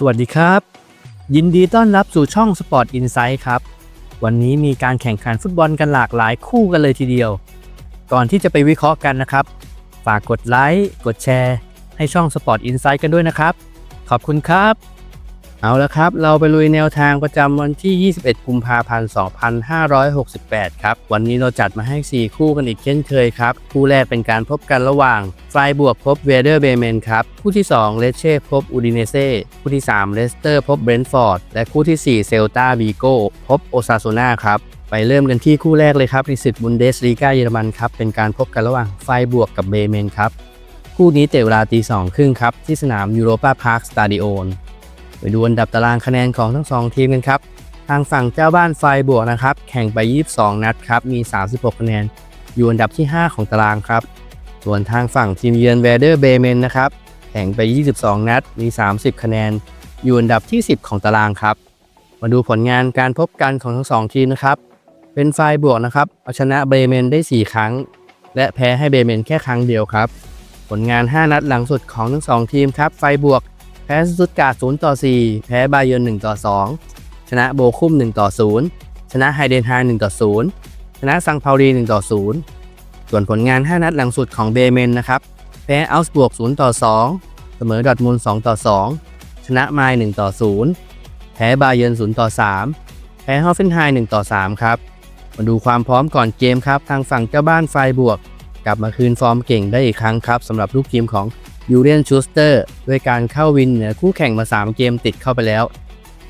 สวัสดีครับ ยินดีต้อนรับสู่ช่อง Sport Insight ครับ วันนี้มีการแข่งขันฟุตบอลกันหลากหลายคู่กันเลยทีเดียว ก่อนที่จะไปวิเคราะห์กันนะครับ ฝากกดไลค์กดแชร์ ให้ช่อง Sport Insight กันด้วยนะครับ ขอบคุณครับ เอาละครับ เราไปลุยแนวทางประจำวันที่ 21 กุมภาพันธ์ 2568 ครับ วันนี้เราจัดมาให้ 4 คู่กันอีกเช่นเคยครับ คู่แรกเป็นการพบกันระหว่างไฟบวกพบเวเดอร์เบเมนครับ คู่ที่ 2 เลเช่พบอูดิเนเซ่คู่ที่ 3 เลสเตอร์พบเบรนท์ฟอร์ด และคู่ที่ 4 เซลตาบีโก้พบโอซาโซนาครับไปเริ่มกันที่คู่แรกเลยครับในศึกบุนเดสลีกาเยอรมันครับ เป็นการพบกันระหว่างไฟบวกกับเบเมนครับ คู่นี้เตะเวลาตีสองครึ่งครับ ที่สนามยูโรปาพาร์คสตาดิโอน ไปดูอันดับตารางคะแนนของทั้งสองทีมกันครับทางฝั่งเจ้าบ้านไฟบวกนะครับ แข่งไป 22 นัดครับ มี 36 คะแนน อยู่อันดับที่ 5 ของตารางครับ ส่วนทางฝั่งทีมเยือนเวเดอร์เบเมนนะครับ แข่งไป 22 นัด มี 30 คะแนน อยู่อันดับที่ 10 ของตารางครับ มาดูผลงานการพบกันของทั้งสองทีมนะครับ เป็นไฟบวกนะครับ เอาชนะเบเมนได้ 4 ครั้ง และแพ้ให้เบเมนแค่ครั้งเดียวครับ ผลงาน 5 นัดหลังสุดของทั้ง 2 ทีมครับ ไฟบวก แพ้สตุตการ์ด0ต่อ 4 แพ้บาเยิร์น1ต่อ 2 ชนะโบคุม1ต่อ 0 ชนะไฮเดนไฮน์1ต่อ 0 ชนะซังเปาลี1ต่อ 0 ส่วนผลงาน 5 นัดหลังสุดของเบเมนนะครับ แพ้อัลส์บวก0ต่อ 2 เสมอดอทมุนด์2ต่อ 2 ชนะไมล์1ต่อ 0 แพ้บาเยิร์น0ต่อ 3 แพ้ฮอฟเฟนไฮน์1ต่อ 3 ครับ มาดูความพร้อมก่อนเกมครับ ทางฝั่งเจ้าบ้านไฟบวก กลับมาคืนฟอร์มเก่งได้อีกครั้งครับสำหรับลูกทีมของ ยูเรียนชูสเตอร์ด้วยการเข้าวินเหนือคู่แข่งมา 3 เกมติดเข้าไปแล้ว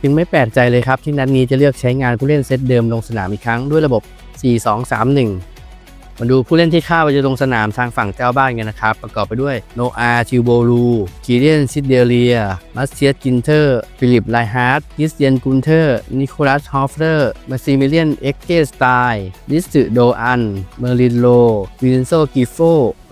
จึงไม่แปลกใจเลยครับที่นัดนี้จะเลือกใช้งานผู้เล่นเซตเดิมลงสนามอีกครั้งด้วยระบบ 4-2-3-1 มาดูผู้เล่นที่ข้าไปจะลงสนามทางฝั่งเจ้าบ้านกันนะครับ ประกอบไปด้วยโนอาทิวโบลูคีเรียนซิดเดเลียมัสเซียสกินเทอร์ฟิลิปไลฮาร์ดคริสเตียนกุนเทอร์นิโคลัสฮอฟเฟอร์มาซิมิเลียนเอ็กเกสไตล์ดิสติโดอันเมอรินโลวินโซกิโฟ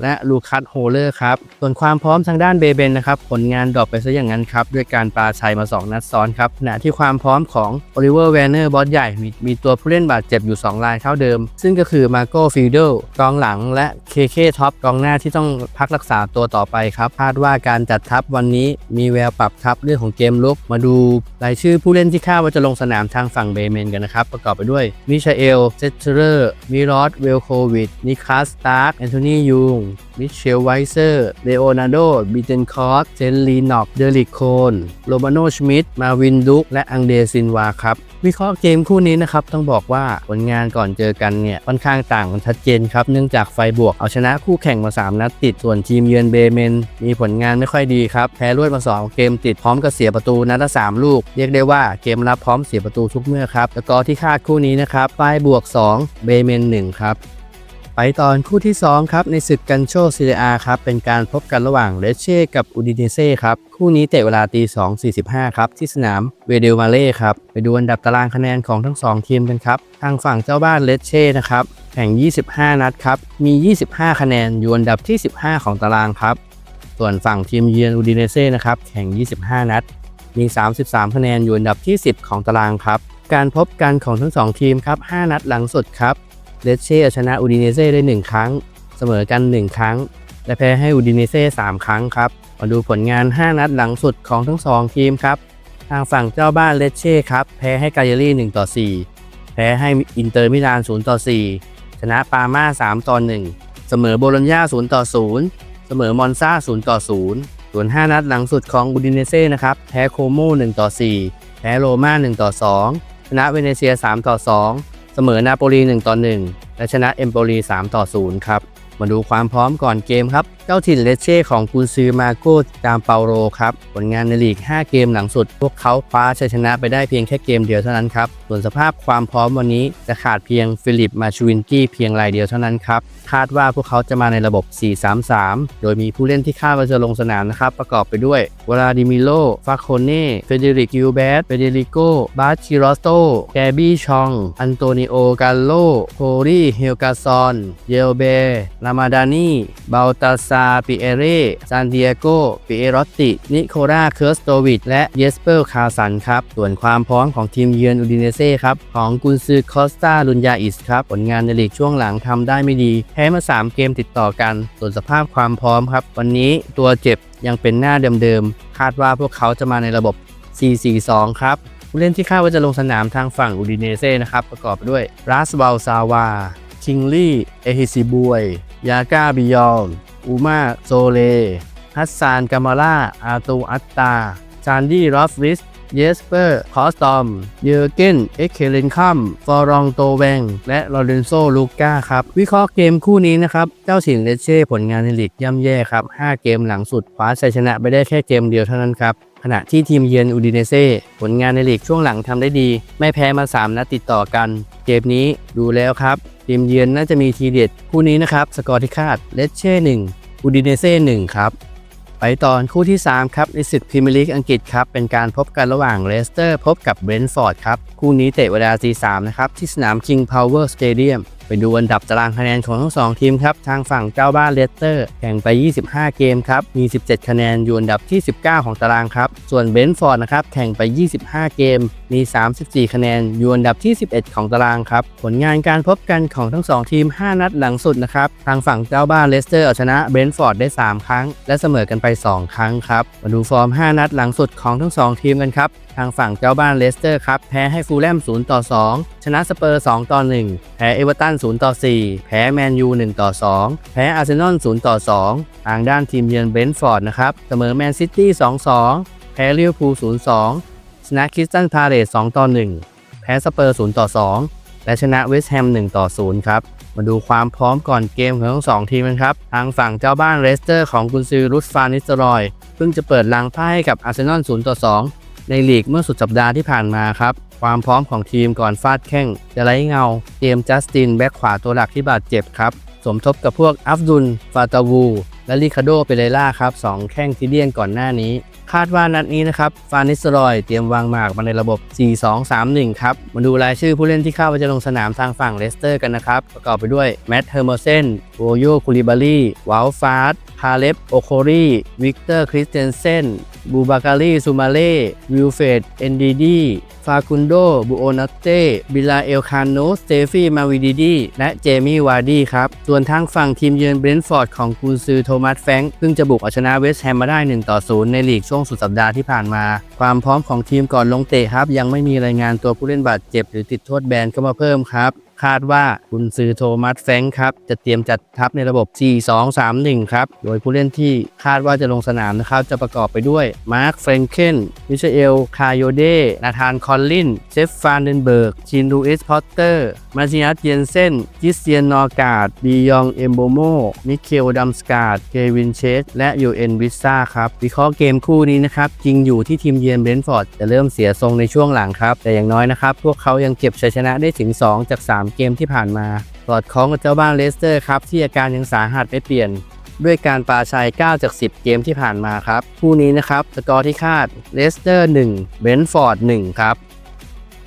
และลูคัสโฮเลอร์ครับ ส่วนความพร้อมทางด้านเบเบนนะครับ ผลงานดรอปไปซะอย่างนั้นครับ ด้วยการปาชัยมา 2 นัดซ้อนครับขณะที่ความพร้อมของโอลิเวอร์แวนเนอร์บอสใหญ่มีมีตัวผู้เล่นบาดเจ็บอยู่ 2 รายเท่าเดิม ซึ่งก็คือมาโกฟิลเดลกองหลังและเคเคท็อปกองหน้าที่ต้องพักรักษาตัวต่อไปครับคาดว่าการจัดทัพวันนี้มีแววปรับทัพเรื่องของเกมลุกมาดูรายชื่อผู้เล่นที่คาดว่าจะลงสนามทางฝั่งเบเมนกันนะครับประกอบไปด้วยมิชาเอลเซตเทอร์มิรอสเวลโควิดนิคัสสตาร์กแอนโทนียูงมิเชลไวเซอร์เลโอนาร์โดบิเทนคอร์สเจนลีนอกเดลิกโคนโรมาโนชมิดมาวินดุกและอังเดซินวาครับ วิเคราะห์เกมคู่นี้นะครับ ต้องบอกว่าผลงานก่อนเจอกันเนี่ยค่อนข้างต่างกันชัดเจนครับ เนื่องจากไฟบวกเอาชนะคู่แข่งมา 3 นัดติด ส่วนทีมเยือนเบเมน มีผลงานไม่ค่อยดีครับ แพ้รวดมา 2 เกมติดพร้อมกับเสียประตูนัดละ3ลูก เรียกได้ว่าเกมรับพร้อมเสียประตูทุกเมื่อครับแล้วก็ที่คาดคู่นี้นะครับไฟบวก 2 เบเมน1ครับ ไปตอนคู่ที่ 2 ครับ ในศึกกันโชซีเรียครับ เป็นการพบกันระหว่างเลเช่กับอูดิเนเซ่ครับ คู่นี้เตะเวลาตี 2.45 ครับ ที่สนามเวเดลมาเล่ครับ ไปดูอันดับตารางคะแนนของทั้ง 2 ทีมกันครับ ทางฝั่งเจ้าบ้านเลเช่นะครับแข่ง 25 นัดครับ มี 25 คะแนนอยู่อันดับที่ 15 ของตารางครับ ส่วนฝั่งทีมเยือนอูดิเนเซ่นะครับแข่ง 25 นัด มี 33 คะแนนอยู่อันดับที่ 10 ของตารางครับ การพบกันของทั้ง 2 ทีมครับ 5 นัดหลังสุดครับ เลเช่ชนะอูดิเนเซ่ได้ 1 ครั้ง เสมอกัน 1 ครั้ง และแพ้ให้อูดิเนเซ่3ครั้งครับ มาดูผลงาน 5 นัดหลังสุดของทั้ง 2 ทีมครับ ทางฝั่งเจ้าบ้านเลเช่ครับ แพ้ให้กาเยรี่1ต่อ4 แพ้ให้อินเตอร์มิลาน0ต่อ4 ชนะปาม่า3ต่อ1 เสมอโบโลญญา0ต่อ0 เสมอมอนซา0ต่อ0ส่วน 5 นัดหลังสุดของอูดิเนเซ่นะครับ แพ้โคโม1ต่อ4 แพ้โรม่า1ต่อ2 ชนะเวเนเซีย3ต่อ2 เสมอนาโปลี1ต่อ1และชนะเอมโปลี3ต่อ0ครับ มาดูความพร้อมก่อนเกมครับ เจ้าถิ่นเลเช่ของกุนซือมาโกจามเปาโรครับ ผลงานในลีก 5 เกมหลังสุด พวกเขาคว้าชัยชนะไปได้เพียงแค่เกมเดียวเท่านั้นครับ ส่วนสภาพความพร้อมวันนี้จะขาดเพียงฟิลิปมาชูวินกี้เพียงรายเดียวเท่านั้นครับ คาดว่าพวกเขาจะมาในระบบ 4-3-3 โดยมีผู้เล่นที่คาดว่าจะลงสนามนะครับ ประกอบไปด้วยวลาดิมิโล ฟาโคเน่ เฟเดริกิวเบสเฟเดริโก บาชิโรสโต แกบี้ชอง อันโตนิโอ กาโลโครีเฮลกาซอน เยลเบลามาดานี บาลตาซาปิเอเรซานดิเอโกปิเอรอตติ นิโคลาเคิร์สโตวิดและเยสเปอร์คาสันครับ ส่วนความพร้อมของทีมเยือนอูดิเนเซ่ครับ ของกุนซือคอสตาลุนยาอิสครับ ผลงานในลีกช่วงหลังทำได้ไม่ดี แพ้มา 3 เกมติดต่อกัน ส่วนสภาพความพร้อมครับ วันนี้ตัวเจ็บยังเป็นหน้าเดิมๆ คาดว่าพวกเขาจะมาในระบบ 4-4-2 ครับผู้เล่นที่คาดว่าจะลงสนามทางฝั่งอูดิเนเซ่นะครับ ประกอบด้วยรัสบาลซาวาคิงลี่ เอฮิซิบวย ยากาบิยอล อูมาโซเล ฮัสซานกามาล่า อาตูอัตตา ซานดี้รอฟริส เยสเปอร์ คอสตอม เยอร์เกน เอ็กเคเลนคัม ฟอรองโตแวง และลอเรนโซ ลูก้าครับ วิเคราะห์เกมคู่นี้นะครับ เจ้าสิงเลเช่ผลงานในลีกย่ำแย่ครับ 5 เกมหลังสุดคว้าชัยชนะไปได้แค่เกมเดียวเท่านั้นครับขณะที่ทีมเยือนอูดิเนเซ่ผลงานในลีกช่วงหลังทำได้ดี ไม่แพ้มา 3 นัดติดต่อกัน เกมนี้ดูแล้วครับ ทีมเยือนน่าจะมีทีเด็ดคู่นี้นะครับ สกอร์ที่คาดเลสเช่หนึ่งอูดิเนเซ่หนึ่งครับ ไปตอนคู่ที่ 3 ครับในศึกพรีเมียร์ลีกอังกฤษครับ เป็นการพบกันระหว่างเลสเตอร์ พบกับเบรนท์ฟอร์ดครับ คู่นี้เตะเวลาตี3นะครับ ที่สนามคิงพาวเวอร์สเตเดียม ไปดูอันดับตารางคะแนนของทั้งสองทีมครับ ทางฝั่งเจ้าบ้านเลสเตอร์แข่งไป 25 เกมครับ มี 17 คะแนนอยู่อันดับที่ 19 ของตารางครับ ส่วนเบนท์ฟอร์ดนะครับแข่งไป 25 เกม มี 34 คะแนนอยู่อันดับที่ 11 ของตารางครับ ผลงานการพบกันของทั้ง 2 ทีม 5 นัดหลังสุดนะครับ ทางฝั่งเจ้าบ้านเลสเตอร์เอาชนะเบนท์ฟอร์ดได้ 3 ครั้ง และเสมอกันไป 2 ครั้งครับ มาดูฟอร์ม 5 นัดหลังสุดของทั้ง 2 ทีมกันครับทางฝั่งเจ้าบ้านเลสเตอร์ครับแพ้ให้ฟูลแลม 0 ต่อ 2 ชนะสเปอร์ 2 ต่อ 1 แพ้เอเวอร์ตัน0ต่อ4แพ้แมนยู1ต่อ2 แพ้อาร์เซนอล0ต่อ2ทางด้านทีมเยือนเบนท์ฟอร์ดนะครับ เสมอแมนซิตี้2-2 แพ้ลิเวอร์พูล0-2 ชนะคริสตันพาเลส2ต่อ1 แพ้สเปอร์0ต่อ2 และชนะเวสต์แฮม1ต่อ0ครับ มาดูความพร้อมก่อนเกมของทั้งสองทีมกันครับ ทางฝั่งเจ้าบ้านเลสเตอร์ของกุนซือรุสฟานิสเตรอย เพิ่งจะเปิดลังพ่ายให้กับอาร์เซนอล0ต่อ2ในลีกเมื่อสุดสัปดาห์ที่ผ่านมาครับ ความพร้อมของทีมก่อนฟาดแข้งจะไร้เงา เจมส์จัสตินแบ็คขวาตัวหลักที่บาดเจ็บครับ สมทบกับพวกอัฟดุล ฟาตาวู และลิคาโดเปเรล่าครับสองแข้งที่เลี่ยงก่อนหน้านี้คาดว่านัดนี้นะครับฟานิสรอยเตรียมวางหมากมาในระบบ 4-2-3-1 ครับ มาดูรายชื่อผู้เล่นที่เข้าว่าจะลงสนามทางฝั่งเลสเตอร์กันนะครับ ประกอบไปด้วยแมตต์เฮอร์โมเซนโวโยคูลิบารีวาลฟาร์ดพาเลปโอโครีวิกเตอร์คริสเตนเซนบูบาการีซูมาเล่วิลเฟดเอนดีดีฟาคุนโดบูโอนาเต้บิลาเอลคานโนสเตฟีมาวิดีดีและเจมี่วาร์ดีครับ ส่วนทางฝั่งทีมเยือนเบรนท์ฟอร์ดของกุนซือโทมัสแฟงค์เพิ่งจะบุกเอาชนะเวสต์แฮมมาได้1ต่อ0ในลีกช่วงวงสุดสัปดาห์ที่ผ่านมา ความพร้อมของทีมก่อนลงเตะครับ ยังไม่มีรายงานตัวผู้เล่นบาดเจ็บหรือติดโทษแบนเข้ามาเพิ่มครับ คาดว่ากุนซือโทมัสแฟงครับ จะเตรียมจัดทัพในระบบ 4-2-3-1 ครับ โดยผู้เล่นที่คาดว่าจะลงสนามนะครับ จะประกอบไปด้วย มาร์ค เฟรนเคนมิเชเอล คาโยเด นาธาน คอลลินเซฟฟานเดนเบิร์ก ชินลูอิส พอตเตอร์ มาซิอัสเยนเซนจิสเซียน นอร์กาดบียอง เอมโบโมมิเคล ดัมสกาด เควินเชส และยูเอ็นวิซ่าครับ วิเคราะห์เกมคู่นี้นะครับ จริงอยู่ที่ทีมเยือนเบรนฟอร์ดจะเริ่มเสียทรงในช่วงหลังครับ แต่อย่างน้อยนะครับ พวกเขายังเก็บชัยชนะได้ถึง 2 จาก 3เกมที่ผ่านมาสอดคล้องกับเจ้าบ้านเลสเตอร์ครับที่อาการยังสาหัสไม่เปลี่ยน ด้วยการปาชัย 9 จาก 10 เกมที่ผ่านมาครับ คู่นี้นะครับสกอร์ที่คาดเลสเตอร์1เบนฟอร์ด1ครับ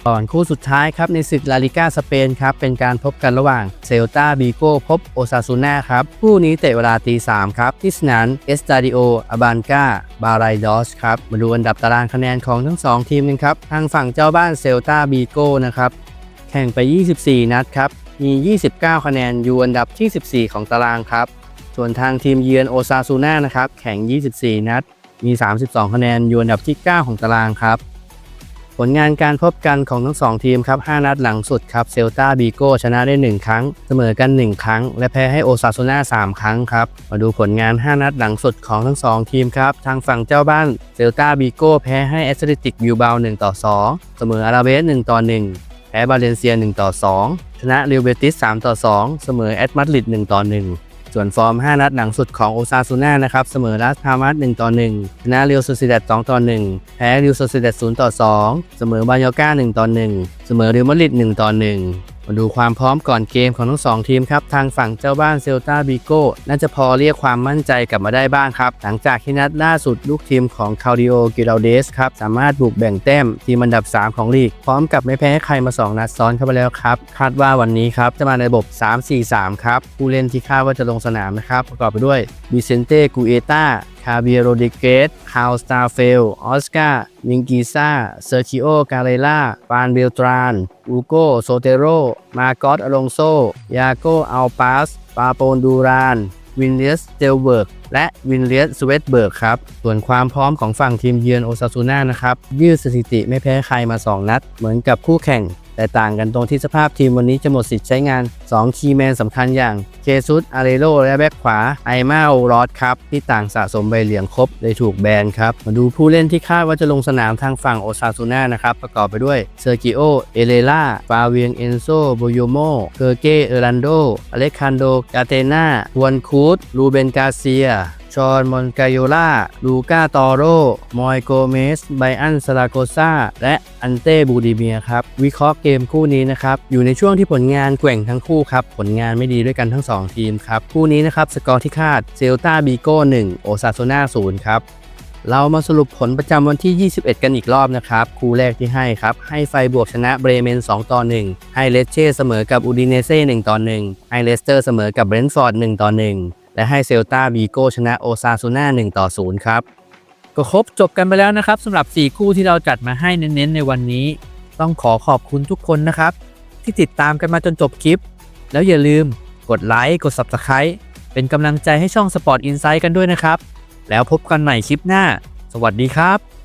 ก่อนคู่สุดท้ายครับในศึกลาลิก้าสเปนครับเป็นการพบกันระหว่างเซลตาบีโกพบโอซาซูน่าครับ คู่นี้เตะเวลาตี3ครับ ที่สนามเอสตาดิโออาบานกาบาไรดอสครับ มาดูอันดับตารางคะแนนของทั้ง 2 ทีมกันครับ ทางฝั่งเจ้าบ้านเซลตาบีโกนะครับ แข่งไป 24 นัดครับ มี 29 คะแนน อยู่อันดับที่ 14 ของตารางครับ ส่วนทางทีมเยือนโอซาซูน่านะครับ แข่ง 24 นัด มี 32 คะแนน อยู่อันดับที่ 9 ของตารางครับ ผลงานการพบกันของทั้ง 2 ทีมครับ 5 นัดหลังสุดครับ เซลตาบีโกชนะได้ 1 ครั้ง เสมอกัน 1 ครั้ง และแพ้ให้โอซาซูน่า 3 ครั้งครับ มาดูผลงาน 5 นัดหลังสุดของทั้ง 2 ทีมครับ ทางฝั่งเจ้าบ้าน เซลตาบีโกแพ้ให้แอตเลติกบิวบา1ต่อ 2 เสมออาราเบส1ต่อ 1 แพ้บาเลนเซีย1ต่อ2ชนะเรอัลเบติส3ต่อ2 เสมอแอตมาดริด1ต่อ1ส่วนฟอร์ม 5 นัดหลังสุดของโอซาซูน่านะครับ เสมอลาสพามาส1ต่อ1ชนะเรียวโซซิเดต2ต่อ1แพ้เรียวโซซิเดต0ต่อ2 เสมอบายก้า1ต่อ1 เสมอเรอัลมาดริด1ต่อ1 มาดูความพร้อมก่อนเกมของทั้งสองทีมครับ ทางฝั่งเจ้าบ้านเซลตาบิโก้น่าจะพอเรียกความมั่นใจกลับมาได้บ้างครับ หลังจากที่นัดล่าสุดลูกทีมของคาริโอกิราเดสครับ สามารถบุกแบ่งแต้มทีมอันดับ 3 ของลีก พร้อมกับไม่แพ้ใครมา 2 นัดซ้อนเข้าไปแล้วครับ คาดว่าวันนี้ครับจะมาในระบบ 3-4-3 ครับผู้เล่นที่คาดว่าจะลงสนามนะครับประกอบไปด้วยบิเซนเต้กูเอตาคาเบียโรดิเกสคาวสตาเฟล ออสการ์มิงกิซ่าเซอร์คิโอกาเรล่า ปานเบลตราน อูโกโซเตโร มาโกอตอลงโซ ยาโกอัลปาส ปาโปนดูราน วินเลียสเดลเบิร์ก และวินเลียสสเวตเบิร์กครับ ส่วนความพร้อมของฝั่งทีมเยือนโอซาซูน่านะครับ ยืดสถิติไม่แพ้ใครมา 2 นัด เหมือนกับคู่แข่ง แต่ต่างกันตรงที่สภาพทีมวันนี้จะหมดสิทธิ์ใช้งาน 2 คีย์แมนสำคัญอย่างเคซุสอาเรโรและแบ็กขวาไอมาโอรอสครับ ที่ต่างสะสมใบเหลืองครบเลยถูกแบนครับ มาดูผู้เล่นที่คาดว่าจะลงสนามทางฝั่งโอซาซูน่านะครับ ประกอบไปด้วยเซอร์กิโอ เอเลล่าฟาเวียงเอนโซโบโยโมเคอร์เกเอรันโดอเล็กคานโดกาเตนาฮวนคูดลูเบนกาเซีย ชอนมอนกาโยล่าลูกาตอโรมอยโกเมส ไบอันซาราโกซาและอันเต้บูดิเมียครับ วิเคราะห์เกมคู่นี้นะครับ อยู่ในช่วงที่ผลงานแกว่งทั้งคู่ครับ ผลงานไม่ดีด้วยกันทั้ง 2 ทีมครับ คู่นี้นะครับ สกอร์ที่คาดเซลตาบีโก้1โอซาโซนา0ครับเรามาสรุปผลประจำวันที่ 21 กันอีกรอบนะครับ คู่แรกที่ให้ครับ ให้ไฟบวกชนะเบรเมน 2 ต่อ 1 ให้เลสเช่เสมอกับอูดิเนเซ่ 1 ต่อ 1 ให้เลสเตอร์เสมอกับเบรนท์ฟอร์ด 1 ต่อ 1 และให้เซลตาบีโกชนะโอซาซูน่า1ต่อ0ครับก็ครบจบกันไปแล้วนะครับสำหรับ 4 คู่ที่เราจัดมาให้เน้นๆ ในวันนี้ ต้องขอขอบคุณทุกคนนะครับ ที่ติดตามกันมาจนจบคลิป แล้วอย่าลืมกดไลค์กด Subscribe เป็นกำลังใจให้ช่อง Sport Insight กันด้วยนะครับ แล้วพบกันใหม่คลิปหน้า สวัสดีครับ